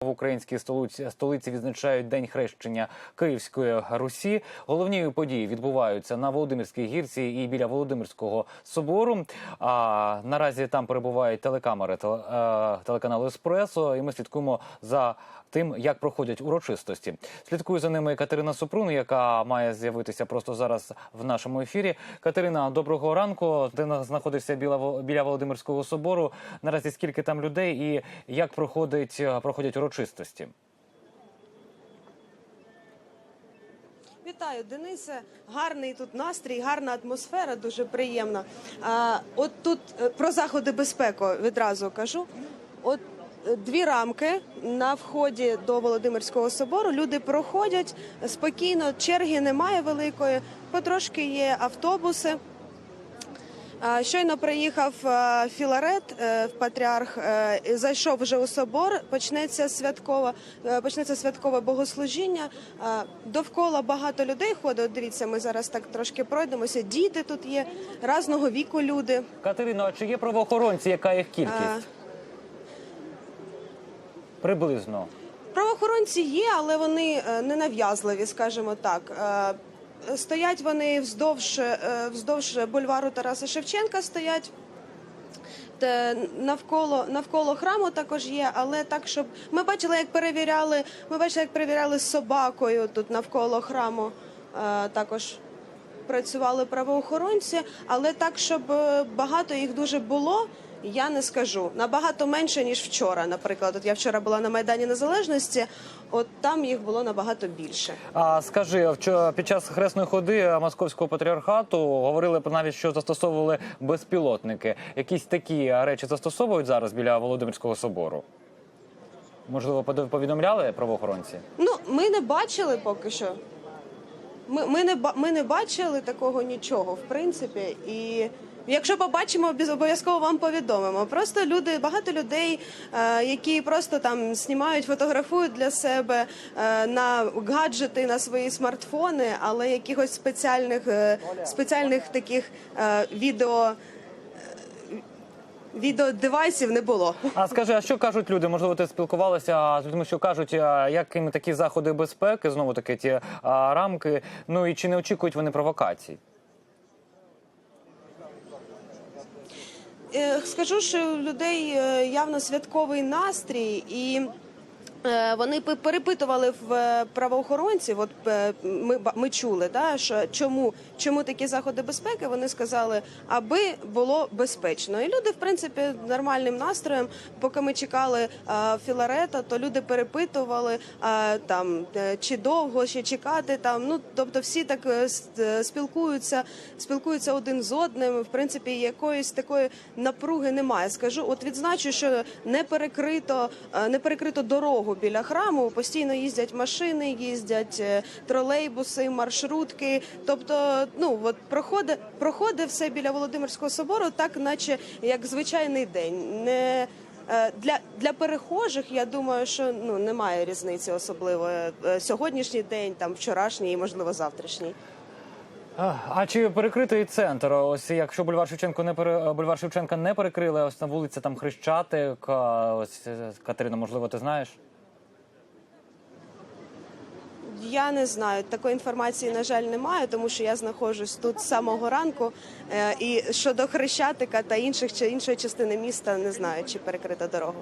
В українській столиці столиці відзначають День хрещення Київської Русі. Головні події відбуваються на Володимирській гірці і біля Володимирського собору. А наразі там перебувають телекамери теле- е, телеканалу Еспресо. І ми слідкуємо за тим, як проходять урочистості. Слідкує за ними Катерина Супрун, яка має з'явитися просто зараз в нашому ефірі. Катерина, доброго ранку. Ти на- знаходишся біля біля Володимирського собору. Наразі скільки там людей і як проходить проходять урочистості? Вітаю, Денисе. Гарний тут настрій, гарна атмосфера, дуже приємна. А, от тут е, про заходи безпеки відразу кажу. От е, дві рамки на вході до Володимирського собору. Люди проходять спокійно, черги немає великої, потрошки є автобуси. А, Щойно приїхав е, Філарет е, патріарх. е, Зайшов вже у собор. Почнеться святкове, е, почнеться святкове богослужіння. Довкола багато людей ходить. Дивіться, ми зараз так трошки пройдемося. Діти тут є разного віку люди. Катерино, а чи є правоохоронці? Яка їх кількість? Е, Приблизно. Правоохоронці є, але вони не нав'язливі, скажімо так. Стоять вони вздовж, е, вздовж бульвару Тараса Шевченка. Стоять. Навколо навколо храму також є, але так, щоб ми бачили, як перевіряли. Ми бачили, як перевіряли з собакою тут навколо храму. Е, також працювали правоохоронці, але так, щоб е, багато їх дуже було. Я не скажу набагато менше ніж вчора. Наприклад, от я вчора була на майдані Незалежності, от там їх було набагато більше. А скажи, під час хресної ходи московського патріархату говорили про навіть, що застосовували безпілотники. Якісь такі речі застосовують зараз біля Володимирського собору? Можливо, повідомляли правоохоронці? Ну ми не бачили поки що. Ми, ми не ми не бачили такого нічого, в принципі, і. Якщо побачимо, обов'язково вам повідомимо. Просто люди, багато людей, е, які просто там знімають, фотографують для себе е, на гаджети, на свої смартфони, але якихось спеціальних е, спеціальних таких відео. Відеодевайсів не було. А скажи, а що кажуть люди? Можливо, ти спілкувалася з людьми, що кажуть, а, як їм такі заходи безпеки, знову таки ті а, рамки. Ну і чи не очікують вони провокацій? Е, Скажу, що у людей е, явно святковий настрій, і вони пе- перепитували в е, правоохоронців. От е, ми ми чули, да, що чому, чому такі заходи безпеки? Вони сказали, аби було безпечно. І люди, в принципі, нормальним настроєм, поки ми чекали е, Філарета, то люди перепитували е, там е, чи довго ще чекати. Там ну тобто, всі так е, е, спілкуються, спілкуються один з одним. В принципі, якоїсь такої напруги немає. Скажу, от відзначу, що не перекрито, е, не перекрито дорогу біля храму. Постійно їздять машини, їздять е, тролейбуси, маршрутки. Тобто, ну от проходить, проходить все біля Володимирського собору, так наче як звичайний день. Не е, для, для перехожих я думаю, що ну немає різниці особливо Е, сьогоднішній день, там вчорашній і можливо завтрашній. А, чи перекритий центр? Ось якщо бульвар Шевченко не пере... бульвар Шевченка не перекрили, ось на вулиці там Хрещатик. Ось Катерина, можливо, ти знаєш? Я не знаю, такої інформації, на жаль, немає, тому що я знаходжусь тут з самого ранку. Е, І щодо Хрещатика та інших чи іншої частини міста не знаю, чи перекрита дорога.